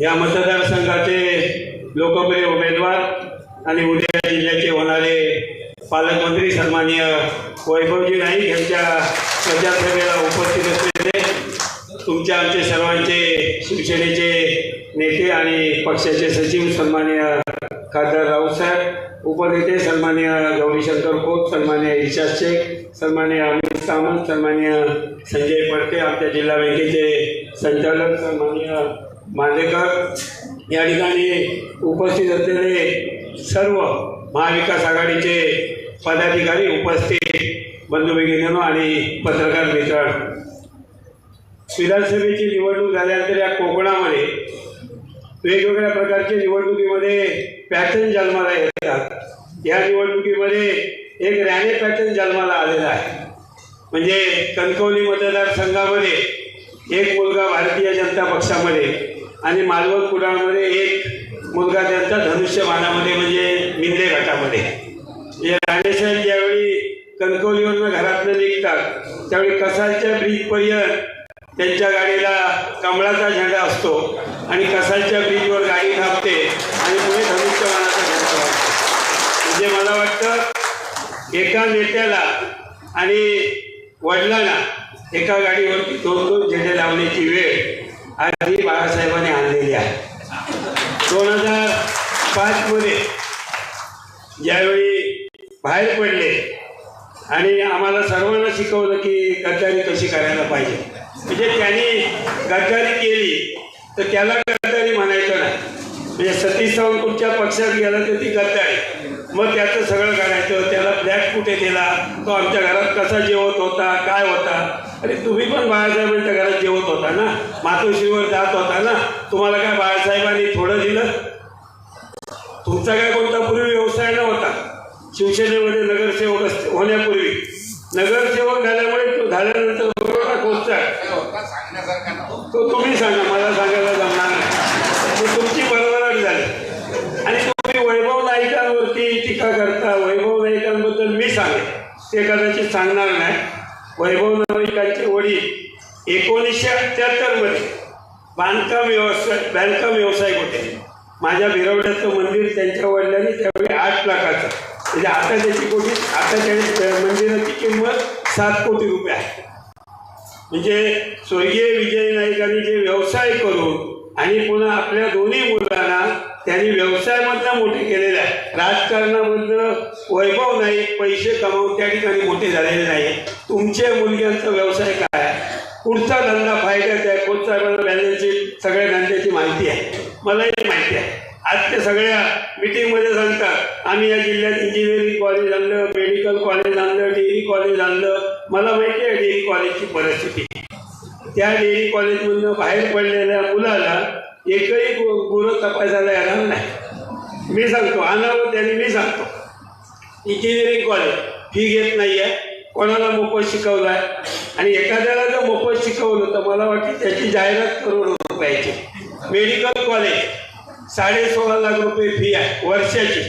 या मतदारसंघाचे लोकप्रिय उमेदवार आणि उद्या जिल्ह्याचे होणारे पालकमंत्री सन्माननीय वैभवजी नाईक यांच्या प्रचारसभेला उपस्थित असलेले तुमच्या आमचे सर्वांचे शिवसेनेचे नेते आणि पक्षाचे सचिव सन्माननीय खासदार राऊतसाहेब उपनेते सन्माननीय गौरीशंकर खोत सन्माननीय इर्शाद शेख सन्माननीय अमित सामंत सन्माननीय संजय पडके आमच्या जिल्हा बँकेचे संचालक सन्माननीय मांडेकर या ठिकाणी उपस्थित असलेले सर्व महाविकास आघाडीचे पदाधिकारी उपस्थित बंधू भगिनींनो आणि पत्रकार मित्र विधानसभेची निवडणूक झाल्यानंतर या कोकणामध्ये वेगवेगळ्या प्रकारच्या निवडणुकीमध्ये पॅटर्न जन्माला येतात. या निवडणुकीमध्ये एक रॅने पॅटर्न जन्माला आलेला आहे. म्हणजे कणकवली मतदारसंघामध्ये एक मुलगा भारतीय जनता पक्षामध्ये आणि मालवण कुडाळमध्ये एक मुलगा त्यांचा धनुष्यबाणामध्ये म्हणजे मिंदे गटामध्ये. म्हणजे राणेसाहेब ज्यावेळी कणकवलीवरनं घरातनं निघतात त्यावेळी कसालच्या ब्रिजपर्यंत त्यांच्या गाडीला कमळाचा झेंडा असतो आणि कसालच्या ब्रिजवर गाडी थांबते आणि पुढे धनुष्यबाणाचा झेंडा लागतो म्हणजे मला वाटतं एका नेत्याला आणि वडिलांना एका गाडीवरती दोन दोन झेंडे लावण्याची वेळ आधी बाळासाहेबांनी आणलेली आहे. दोन हजार पाचमध्ये ज्यावेळी बाहेर पडले आणि आम्हाला सर्वांना शिकवलं की गद्दारी कशी करायला पाहिजे म्हणजे त्यांनी गद्दारी केली. तर त्याला गद्दारी म्हणायचं नाही. म्हणजे सतीश सावंत कुठच्या पक्षात गेला तर ती गद्दारी. मग त्याचं सगळं करायचं. त्याला फ्लॅट कुठे दिला? तो आमच्या घरात कसा जेवत होता? काय होता? अरे तुम्ही पण बाळासाहेबांच्या घरात जेवत होता ना? मातोश्रीवर जात होता ना? तुम्हाला काय बाळासाहेबांनी थोडं दिलं? तुमचा काय कोणता पूर्वी व्यवसाय नव्हता? शिवसेनेमध्ये नगरसेवक होण्यापूर्वी. नगरसेवक झाल्यामुळे तो झाल्यानंतर हो. तो तुम्ही सांगा मला सांगायला जमणार नाही. तुमची बरोबर झाली. आणि तुम्ही वैभव नायकांवरती टीका करता वैभव नायकांबद्दल मी सांगेन. ते कदाचित सांगणार नाही. वैभव नायकांचे वडील एकोणीसशे अठ्ठ्याहत्तरमध्ये बांधकाम व्यवसाय बांधकाम व्यावसायिक होते. माझ्या भिरवड्याचं मंदिर त्यांच्या वडिलांनी त्यावेळी आठ लाखाचं. म्हणजे आता त्याची कोटी आता त्या मंदिराची किंमत सात कोटी रुपये आहे. म्हणजे स्वर्गीय विजय नाईकांनी जे व्यवसाय करून आणि पुन्हा आपल्या दोन्ही मुलांना त्यांनी व्यवसायामधनं मोठे केलेले आहे. राजकारणामधनं वैभव नाही पैसे कमावून त्या ठिकाणी मोठे झालेले नाही. तुमच्या मुलग्यांचा व्यवसाय काय आहे? पुढचा धंदा फायद्याचा आहे कोणता बॅलन्स सगळ्या धंद्याची माहिती आहे. मलाही माहिती आहे. आज ते सगळ्या मिटिंगमध्ये सांगतात आम्ही या जिल्ह्यात इंजिनिअरिंग कॉलेज आणलं मेडिकल कॉलेज आणलं डेअरी कॉलेज आणलं. मला माहिती आहे डेअरी कॉलेजची परिस्थिती. त्या डेअरी कॉलेजमधनं बाहेर पडलेल्या मुलाला एकही गु- गुरं तपासायला येणार नाही. मी सांगतो आणावं त्याने मी सांगतो. इंजिनिअरिंग कॉलेज फी घेत नाही आहे कोणाला मोफत शिकवलं आहे आणि एखाद्याला जर मोफत शिकवलं तर मला वाटतं त्याची जाहिरात करून पाहिजे मेडिकल कॉलेज साडे सोळा लाख रुपये फी आहे वर्षाची.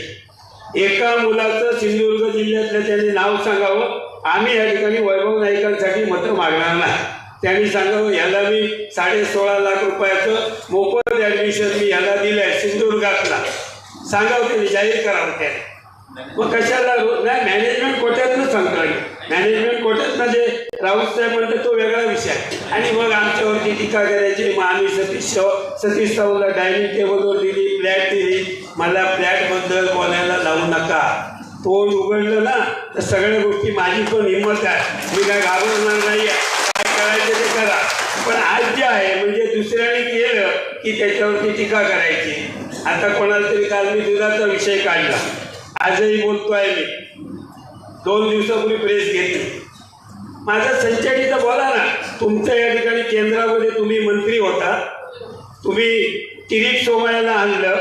एका मुलाचं सिंधुदुर्ग जिल्ह्यातलं त्यांनी नाव सांगावं. आम्ही या ठिकाणी वैभव नाईकांसाठी मतं मागणार नाही. त्यांनी सांगावं ह्याला मी साडे सोळा लाख रुपयाचं मोफत ॲडमिशन मी ह्याला दिलं आहे सिंधुदुर्गातला. सांगावं त्यांनी जाहीर करावं त्याने. मग कशाला नाही मॅनेजमेंट कोट्यातनं येईल मॅनेजमेंट कोट्यात म्हणजे राऊत साहेब म्हणते तो वेगळा विषय आहे. आणि मग आमच्यावरती टीका करायची मग आम्ही सतीश सतीश साऊला डायनिंग टेबलवर दिली फ्लॅट दिली. मला फ्लॅटबद्दल बोलायला लावू नका. तोंड उघडलं ना तर सगळ्या गोष्टी माझी पण हिंमत आहे. मी काय घाबरणार नाही काय करायचं ते करा. पण आज जे आहे म्हणजे दुसऱ्याने केलं की त्याच्यावरती टीका करायची. आता कोणाला तरी काल मी दुधाचा विषय काढला. आजही बोलतोय मी. दोन दिवसापूर्वी प्रेस घेतली. माझा संचाटीचा बोला ना तुमच्या या ठिकाणी केंद्रामध्ये तुम्ही मंत्री होता. तुम्ही किरीट सोमायाला आणलं.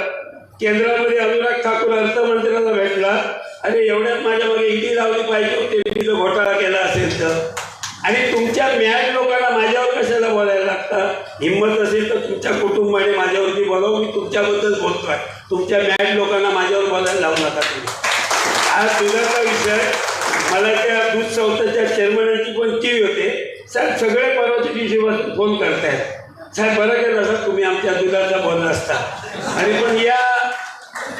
केंद्रामध्ये अनुराग ठाकूर अर्थमंत्र्याला भेटला. अरे एवढ्यात माझ्या मागे लावली पाहिजे होती ईडीचा घोटाळा केला असेल तर. आणि तुमच्या मॅच लोकांना माझ्यावर कशाला बोलायला लागतं? हिंमत असेल तर तुमच्या कुटुंबाने माझ्यावरती बोलावं मी तुमच्याबद्दल आहे तुमच्या मॅच लोकांना माझ्यावर बोलायला लावू नका तुम्ही. हा तुझा विषय? मला त्या दूध संस्थेच्या चेअरमनाची पण टीव्ही होते. साहेब सगळे परवाच्या दिवशीपासून फोन करतायत. साहेब बरं केलं असं तुम्ही आमच्या दुधाचा बोलला असता. आणि पण या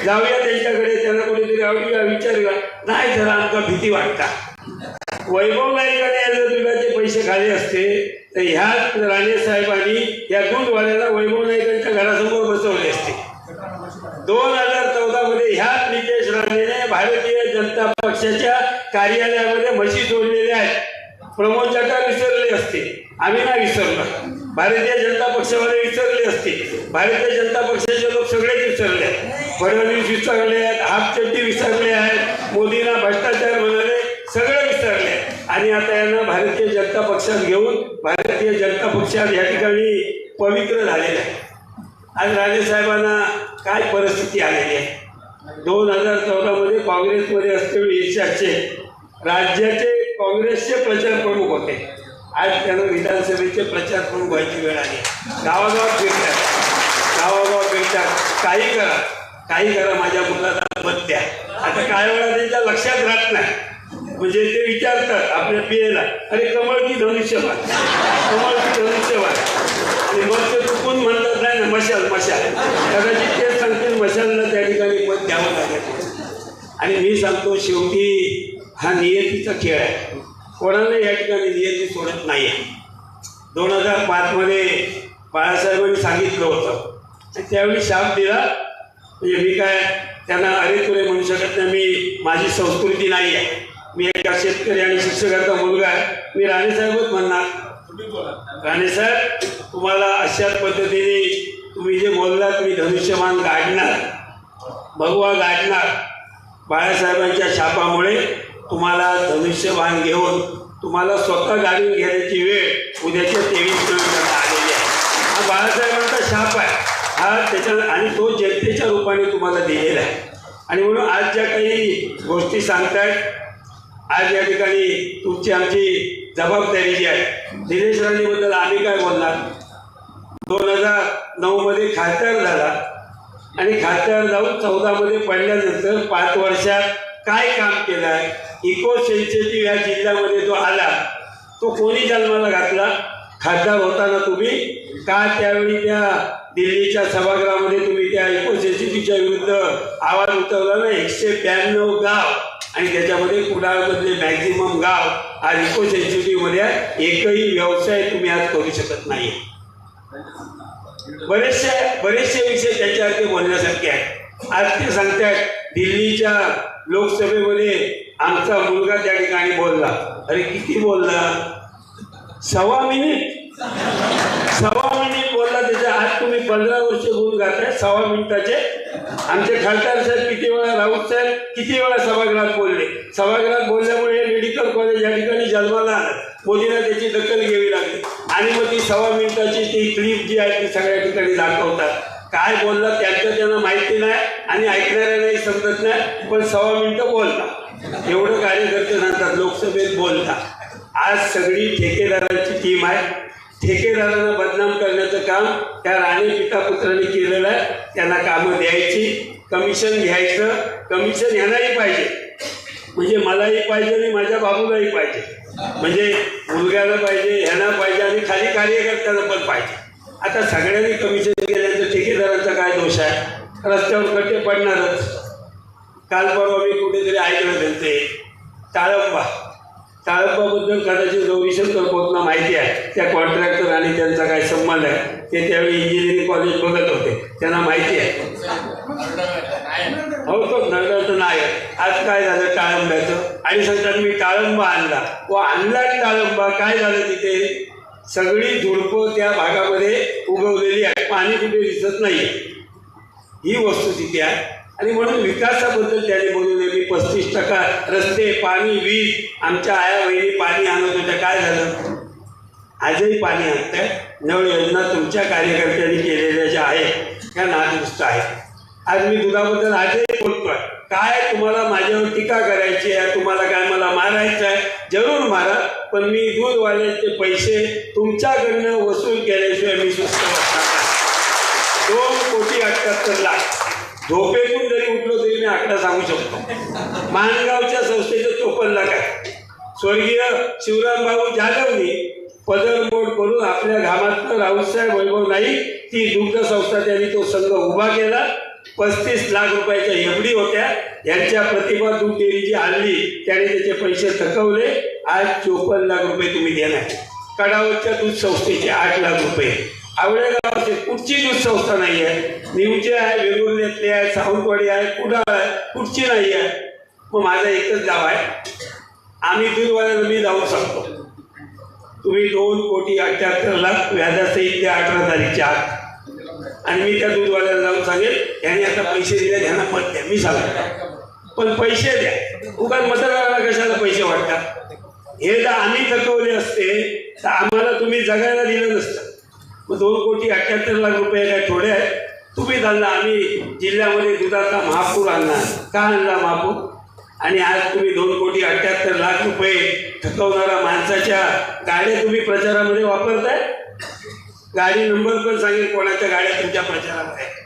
जाऊया त्यांच्याकडे त्यांना कुठेतरी आवडीला विचारूया नाही जरा आमका भीती वाटता. वैभव नाईकाने जर दुधाचे पैसे खाले असते तर ह्याच राणे साहेबांनी या दूधवाल्याला वैभव नाईकांच्या घरासमोर बसवले असते. दोन हजार चौदा मध्ये ह्याच नितेश राणेने भारतीय जनता पक्षाच्या कार्यालयामध्ये म्हशी जोडलेल्या आहेत. प्रमोद जटा विसरले असते. आम्ही नाही विसरलो भारतीय जनता पक्षामध्ये विसरले असते. भारतीय जनता पक्षाचे लोक सगळेच विसरले आहेत. फडणवीस विसरले आहेत हाफ विसरले आहेत मोदींना भ्रष्टाचार म्हणाले सगळे विसरले आणि आता यांना भारतीय जनता पक्षात घेऊन भारतीय जनता पक्षात या ठिकाणी पवित्र झालेले आहे. आज राणे साहेबांना काय परिस्थिती आलेली आहे? दोन हजार चौदामध्ये काँग्रेसमध्ये असलेले ईर्षाचे राज्याचे काँग्रेसचे प्रचार प्रमुख होते. आज त्यांना विधानसभेचे प्रचार प्रमुख व्हायची वेळ आली. गावागावात फिरतात गावागावात फिरतात काही करा. काही करा. माझ्या मुलाला मत द्या. आता काय वेळा त्यांच्या लक्षात राहत नाही. म्हणजे ते विचारतात आपल्या पियेला अरे कमळ की कमळची धनुष्यवाद आणि मग ते चुकून म्हणतात नाही ना मशाल मशाल. कदाचित ते सांगते मशालला त्या ठिकाणी मत द्यावं लागेल आणि मी सांगतो शेवटी हा नियतीचा खेळ आहे. कोणाला या ठिकाणी नियती सोडत नाही आहे. दोन हजार पाचमध्ये बाळासाहेबांनी सांगितलं होतं. आणि त्यावेळी शाप दिला. म्हणजे मी काय त्यांना अरे तुरे म्हणू शकत नाही मी माझी संस्कृती नाही आहे. मी एका शेतकरी आणि शिक्षकाचा मुलगा आहे. मी राणेसाहेबच म्हणणार. राणेसाहेब तुम्हाला अशाच पद्धतीने तुम्ही जे बोललात मी धनुष्यमान गाडणार भगवा गाडणार बाळासाहेबांच्या शापामुळे तुम्हाला धनुष्यबाण घेऊन तुम्हाला स्वतः गाडून घेण्याची वेळ उद्याच्या तेवीस नोव्हेंबरला आलेली आहे. हा बाळासाहेबांचा शाप आहे. हा त्याच्या आणि तो जनतेच्या रूपाने तुम्हाला दिलेला आहे. आणि म्हणून आज ज्या काही गोष्टी सांगतायत आज या ठिकाणी तुमची आमची जबाबदारी जी आहे दिनेश राणेबद्दल आम्ही काय बोलणार? दोन हजार नऊमध्ये खासदार झाला. आणि खासदार जाऊन चौदामध्ये पडल्यानंतर पाच वर्षात काय काम केलं आहे इको सेन्सिटिव्ह या जिल्ह्यामध्ये जो आला तो कोणी जन्माला घातला? खासदार होताना तुम्ही का त्यावेळी त्या दिल्लीच्या सभागृहामध्ये तुम्ही त्या इको सेन्सिटिव्हच्या विरुद्ध आवाज उतरला ना एकशे ब्याण्णव गाव आणि त्याच्यामध्ये कुडाळमधले मॅक्झिमम गाव आज इको सेन्सिटिव्हमध्ये आहे. एकही व्यवसाय तुम्ही आज करू शकत नाही बरेचसे बरेचसे विषय त्याच्यावरती बोलण्यासारखे आहेत. आज ते सांगतायत दिल्लीच्या लोकसभेमध्ये आमचा मुलगा त्या ठिकाणी बोलला. अरे किती बोलला? सव्वा मिनिट. सव्वा मिनिट बोलला त्याच्या आज तुम्ही पंधरा वर्ष गुण गाताय सव्वा मिनिटाचे. आमचे खासदार साहेब किती वेळा राऊत साहेब किती वेळा सभागृहात बोलले? सभागृहात बोलल्यामुळे मेडिकल कॉलेज या ठिकाणी जन्माला आलं. त्याची दखल घ्यावी लागली. आणि मग ती सव्वा मिनिटाची ती क्लिप जी आहे ती सगळ्या ठिकाणी दाखवतात. काय बोलला त्यांचं त्यांना माहिती नाही आणि ऐकणाऱ्यांनाही समजत नाही पण सव्वा मिनिटं बोलता एवढं कार्यकर्ते सांगतात लोकसभेत बोलता आज सगळी ठेकेदारांची टीम आहे. ठेकेदारांना बदनाम करण्याचं काम त्या राणे पिता पुत्रांनी केलेलं आहे. त्यांना कामं द्यायची कमिशन घ्यायचं. कमिशन ह्यांनाही पाहिजे. म्हणजे मलाही पाहिजे आणि माझ्या बाबूलाही पाहिजे. म्हणजे मुलग्याला पाहिजे ह्यांना पाहिजे आणि खाली कार्यकर्त्याला पण पाहिजे. आता सगळ्यांनी कमिशन केल्याचं ठेकेदारांचा काय दोष आहे? रस्त्यावर कट्टे पडणारच. काल परवा मी कुठेतरी ऐकलं त्यांचे ताळंबा ताळंबाबद्दल कदाचित रविशंकर खोतला माहिती आहे. त्या कॉन्ट्रॅक्टर आणि त्यांचा काय संबंध आहे ते त्यावेळी इंजिनिअरिंग कॉलेज बघत होते. त्यांना माहिती आहे. हो तो तर नाही. आज काय झालं टाळंब्याचं? आणि सांगतात मी टाळंबा आणला. व आणला टाळंबा काय झालं तिथे? सगळी झुडपं त्या भागामध्ये उगवलेली आहे पाणी कुठे दिसत नाही. ही वस्तुस्थिती आहे. आणि म्हणून विकासाबद्दल त्याने बोलू नये मी पस्तीस टक्का रस्ते पाणी वीज आमच्या आया बहिणी पाणी आणत होत्या. काय झालं? आजही पाणी आणताय. नळ योजना तुमच्या कार्यकर्त्यांनी केलेल्या ज्या आहेत त्या नादुरुस्त आहेत. आज मी दुधाबद्दल आजही बोलतोय. काय तुम्हाला माझ्यावर टीका करायची आहे? तुम्हाला काय मला मारायचं आहे? जरूर मारा पण मी दूधवाल्याचे पैसे तुमच्याकडनं वसूल केल्याशिवाय मी सुस्त बसणार दोन कोटी अठ्याहत्तर लाख. झोपेतून जरी उठलो तरी मी आकडा सांगू शकतो. माणगावच्या संस्थेचे चोपन्न लाख आहे स्वर्गीय शिवराम भाऊ जाधवनी पदरमोड करून आपल्या घामातनं राऊतसाहेब वैभव नाईक ती दुग्ध संस्था त्यांनी तो संघ उभा केला. पस्तीस लाख रुपयाच्या एफडी होत्या. यांच्या प्रतिभा दूध डेअरी जी आणली त्याने त्याचे पैसे थकवले. आज चोपन्न लाख रुपये तुम्ही देणार. कडावतच्या दूध संस्थेचे आठ लाख रुपये. आवळे कुठचीच कुठची संस्था नाही आहे निवचे आहे वेगुर्ल्यातले आहे सावंतवाडी आहे कुडाळ आहे कुठची नाही आहे मग माझं एकच गाव आहे. आम्ही दूधवाल्याला मी जाऊ शकतो. तुम्ही दोन कोटी अठ्याहत्तर लाख व्याजासहित इथे अठरा तारीखच्या आत. आणि मी त्या दूधवाल्याला जाऊन सांगेल यांनी आता पैसे दिले ह्यांना मत द्या मी सांगतो. पण पैसे द्या. उगाच मतदाराला कशाला पैसे वाटतात? हे जर आम्ही थकवले असते तर आम्हाला तुम्ही जगायला दिलं नसतं. मग दोन कोटी अठ्ठ्याहत्तर लाख रुपये काय थोडे आहेत. तुम्ही आणला आम्ही जिल्ह्यामध्ये दुधाचा महापूर आणला का आणला महापूर? आणि आज तुम्ही दोन कोटी अठ्ठ्याहत्तर लाख रुपये थकवणारा माणसाच्या गाड्या तुम्ही प्रचारामध्ये वापरताय? गाडी नंबर पण सांगेल कोणाच्या गाड्या तुमच्या प्रचारामध्ये आहे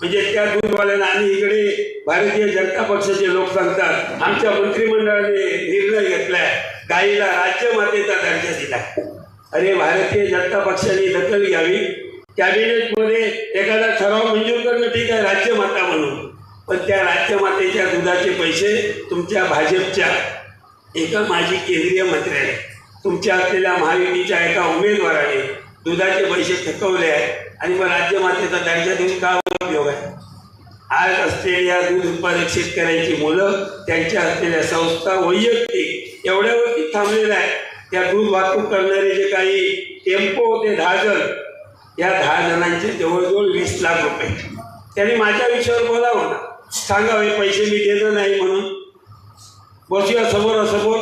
म्हणजे त्या दूधवाल्यांना आणि इकडे भारतीय जनता पक्षाचे लोक सांगतात आमच्या मंत्रिमंडळाने निर्णय घेतलाय गाईला राज्यमातेचा दर्जा दिला अरे भारतीय जनता पक्षाने दखल घ्यावी. कॅबिनेटमध्ये एखादा ठराव मंजूर करणं ठीक आहे राज्यमाता म्हणून. पण त्या राज्यमातेच्या दुधाचे पैसे तुमच्या भाजपच्या एका माजी केंद्रीय मंत्र्याने तुमच्या असलेल्या महायुतीच्या एका उमेदवाराने दुधाचे पैसे थकवले आहेत आणि मग राज्यमातेचा दर्जा देऊन का उपयोग आहे? आज असलेल्या दूध उत्पादक शेतकऱ्यांची मुलं त्यांच्या असलेल्या संस्था वैयक्तिक एवढ्यावरती थांबलेल्या आहेत. त्या दूध वाहतूक करणारे जे काही टेम्पो होते दहा जण या दहा जणांचे जवळजवळ वीस लाख रुपये. त्यांनी माझ्या विषयावर बोलावं ना सांगावे पैसे मी देणं नाही म्हणून. बसूया समोरासमोर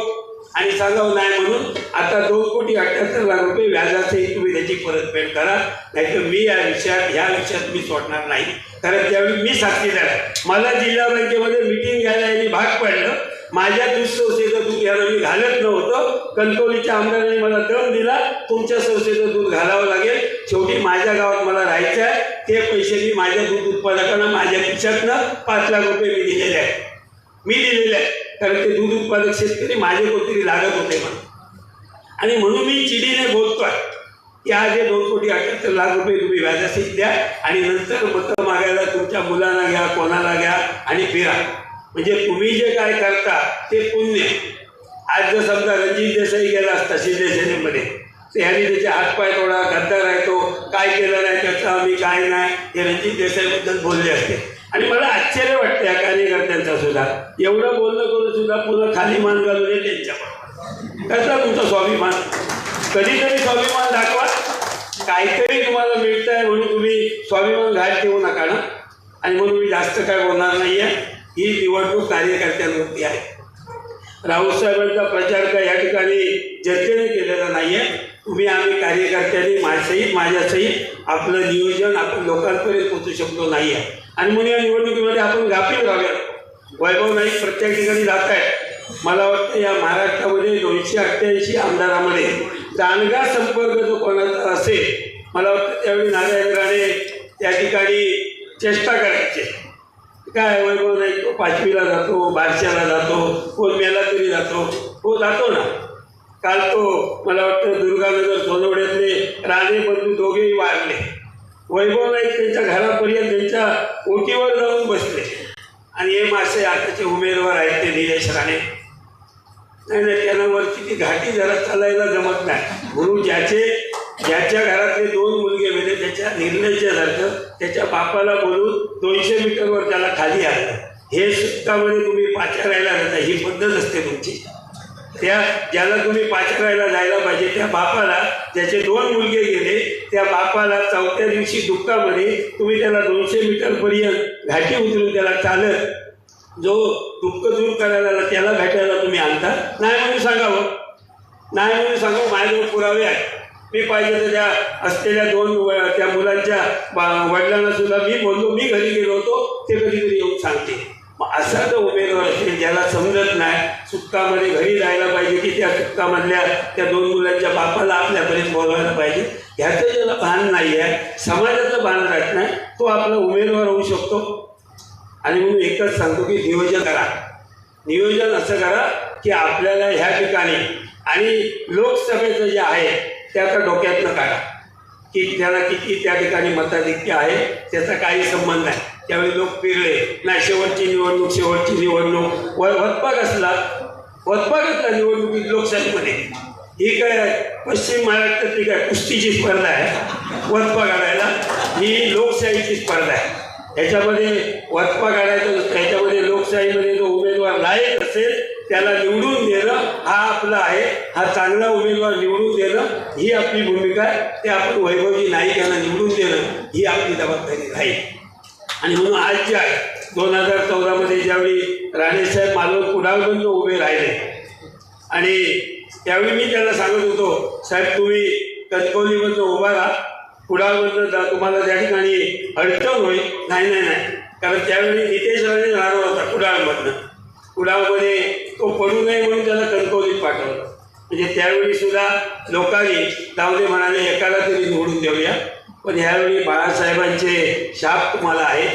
आणि सांगावं नाही म्हणून. आता दोन कोटी अठ्ठ्याहत्तर लाख रुपये व्याजाचे तुम्ही त्याची परतफेड करा. नाहीतर मी या विषयात ह्या विषयात मी सोडणार नाही. कारण त्यावेळी मी साक्षीदार मला जिल्हा बँकेमध्ये मिटिंग घ्यायला यांनी भाग पडलं. माझ्या दूध संस्थेचं दूध घ्यायला मी घालत नव्हतं. कणकवलीच्या आमदारांनी मला दम दिला. तुमच्या संस्थेचं दूध घालावं लागेल. शेवटी माझ्या गावात मला राहायचं आहे. ते पैसे मी माझ्या दूध उत्पादकांना माझ्या खिशातनं पाच लाख रुपये मी दिलेले आहेत. मी दिलेले आहे कारण ते दूध उत्पादक शेतकरी माझे कोणतरी लागत होते म्हणून. आणि म्हणून मी चिडीने बोलतोय. की आज हे दोन कोटी अठ्याहत्तर लाख रुपये तुम्ही व्याजासहित द्या आणि नंतर मतं मागायला तुमच्या मुलांना घ्या कोणाला घ्या आणि फिरा. म्हणजे तुम्ही जे काय करता ते पुण्य आज जर समजा रणजित देसाई गेला असता शिंदेसेनेमध्ये ते तर ह्यांनी त्याचे हातपाय तोडा गद्दार आहे तो काय केलं नाही त्याचा आम्ही काय नाही हे रणजित देसाईबद्दल बोलले असते. आणि मला आश्चर्य वाटतं या कार्यकर्त्यांचा सुद्धा. एवढं बोलणं करून सुद्धा पुन्हा खाली मान घालून हे त्यांच्याबरोबर कसला तुमचा स्वाभिमान? कधीतरी स्वाभिमान दाखवा. काहीतरी तुम्हाला मिळतं आहे म्हणून तुम्ही स्वाभिमान घाट ठेवू नका ना. आणि म्हणून मी जास्त काय बोलणार नाही आहे ही निवडणूक कार्यकर्त्यांवरती आहे. राऊतसाहेबांचा प्रचार काय या ठिकाणी जनतेने केलेला नाही आहे तुम्ही आम्ही कार्यकर्त्यांनी माझ्यासहित माझ्यासहित आपलं नियोजन आपण लोकांपर्यंत पोचू शकलो नाही आहे आणि म्हणून या निवडणुकीमध्ये आपण गाफील राहूया वैभव नाईक प्रत्येक ठिकाणी जात आहेत. मला वाटतं या महाराष्ट्रामध्ये दोनशे अठ्ठ्याऐंशी आमदारामध्ये दांडगा संपर्क जो कोणाचा असेल मला वाटतं त्यावेळी नारायण राणे त्या ठिकाणी चेष्टा करायची. काय वैभव नाही तो पाचवीला जातो बारशाला जातो कोण मेला तरी जातो. तो जातो ना. काल तो मला वाटतं दुर्गानगर सोनवड्यातले राणे बंधू दोघेही वारले. वैभव नाईक त्यांच्या घरापर्यंत त्यांच्या ओटीवर जाऊन बसले. आणि हे मासे आताचे उमेदवार आहेत ते निलेश राणे. नाही नाही त्यांना वरची ती घाटी जरा चालायला जमत नाही. म्हणून ज्याचे ज्याच्या घरातले दोन मुलगे म्हणजे त्याच्या निर्णयासारखं त्याच्या बापाला बोलून दोनशे मीटरवर त्याला खाली आणलं. हे सुट्टामध्ये तुम्ही पाचारायला जाता ही पद्धत असते तुमची. त्या ज्याला तुम्ही पाचारायला जायला पाहिजे त्या बापाला ज्याचे दोन मुलगे गेले त्या बापाला चौथ्या दिवशी दुःखामध्ये तुम्ही त्याला दोनशे मीटरपर्यंत घाटी उतरून त्याला चालत जो दुःख दूर करायला त्याला भेटायला तुम्ही आणता. नाही म्हणून सांगावं. नाही म्हणून सांगावं माझ्याजवळ पुरावे आहेत. मी पाहिजे तर त्या असलेल्या दोन व- त्या मुलांच्या बा- वडिलांना सुद्धा मी बोललो मी घरी गेलो होतो ते कधीतरी येऊन सांगते मग असा जो उमेदवार असेल ज्याला समजत नाही सुक्कामध्ये घरी राहायला पाहिजे की त्या सुक्कामधल्या त्या दोन मुलांच्या बापाला आपल्यापर्यंत बोलवायला पाहिजे? ह्याचं ज्याला भान नाही आहे समाजाचं भान राहत नाही तो आपला उमेदवार होऊ शकतो. आणि म्हणून एकच सांगतो की नियोजन करा. नियोजन असं करा की आपल्याला ह्या ठिकाणी आणि लोकसभेचं जे आहे त्याचा डोक्यातनं काढा. की त्याला किती त्या ठिकाणी मताधिक्य आहे त्याचा काही संबंध नाही. त्यावेळी लोक फिरले नाही शेवटची निवडणूक शेवटची निवडणूक. व वतपाग असला वतपाक असला निवडणुकीत लोकशाहीमध्ये ही काय पश्चिम महाराष्ट्रातली काय कुस्तीची स्पर्धा आहे. वतपा काढायला ही लोकशाहीची स्पर्धा आहे. ह्याच्यामध्ये वतपा काढायचं ह्याच्यामध्ये लोकशाहीमध्ये जो उमेदवार लायक असेल त्याला निवडून देणं हा आपला आहे. हा चांगला उमेदवार निवडून देणं ही आपली भूमिका आहे. ते आपण वैभवजी नाईक यांना निवडून देणं ही आपली जबाबदारी राहील आणि म्हणून आज ज्या दोन हजार चौदामध्ये ज्यावेळी राणेसाहेब मालवण कुडाळबंद उभे राहिले. आणि त्यावेळी मी त्यांना सांगत होतो साहेब तुम्ही कणकवलीमधनं उभा राहा. कुडाळमधनं जा तुम्हाला त्या ठिकाणी अडचण होईल नाही नाही नाही. कारण त्यावेळी नितेश राणे राहणार होता कुडाळमधनं. कुडाळमध्ये तो पडू नये म्हणून त्याला कणकवलीत पाठवलं. म्हणजे त्यावेळी सुद्धा लोकांनी दावले म्हणाले एकाला तरी निवडून देऊया. पण यावेळी बाळासाहेबांचे शाप तुम्हाला आहे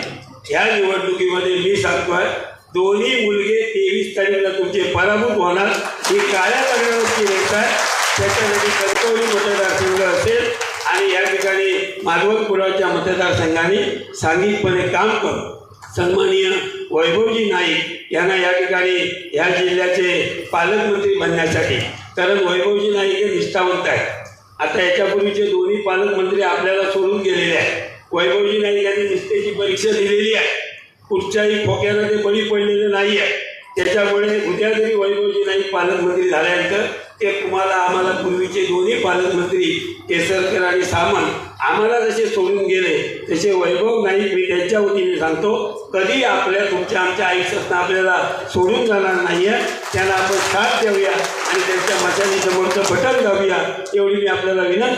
ह्या निवडणुकीमध्ये मी आहे दोन्ही मुलगे तेवीस तारखेला तुमचे पराभूत होणार. ही काळ्या लग्नावरची रेख आहे. त्याच्यासाठी कणकवली मतदारसंघ असेल आणि या ठिकाणी माधवपुराच्या मतदारसंघाने सांघिकपणे काम करू सन्माननीय वैभवजी नाईक यांना या ठिकाणी या जिल्ह्याचे पालकमंत्री बनण्यासाठी. कारण वैभवजी नाईक हे निष्ठावंत आहेत. आता याच्यापूर्वीचे दोन्ही पालकमंत्री आपल्याला सोडून गेलेले आहेत वैभवजी नाईक यांनी निष्ठेची परीक्षा दिलेली आहे. कुठच्याही खोक्याला ते बळी पडलेले नाही आहे. त्याच्यामुळे उद्या जरी वैभवजी नाईक पालकमंत्री झाल्यानंतर ते तुम्हाला आम्हाला पूर्वीचे दोन्ही पालकमंत्री केसरकर आणि सामंत आम्हाला जसे सोडून गेले तसे वैभव नाईक मी त्यांच्या वतीने सांगतो कधी आपल्या तुमच्या आमच्या आयुष्यातनं आपल्याला सोडून जाणार नाही आहे त्यांना आपण साथ देऊया आणि त्यांच्या मताने समोरचं बटन जाऊया एवढी मी आपल्याला विनंती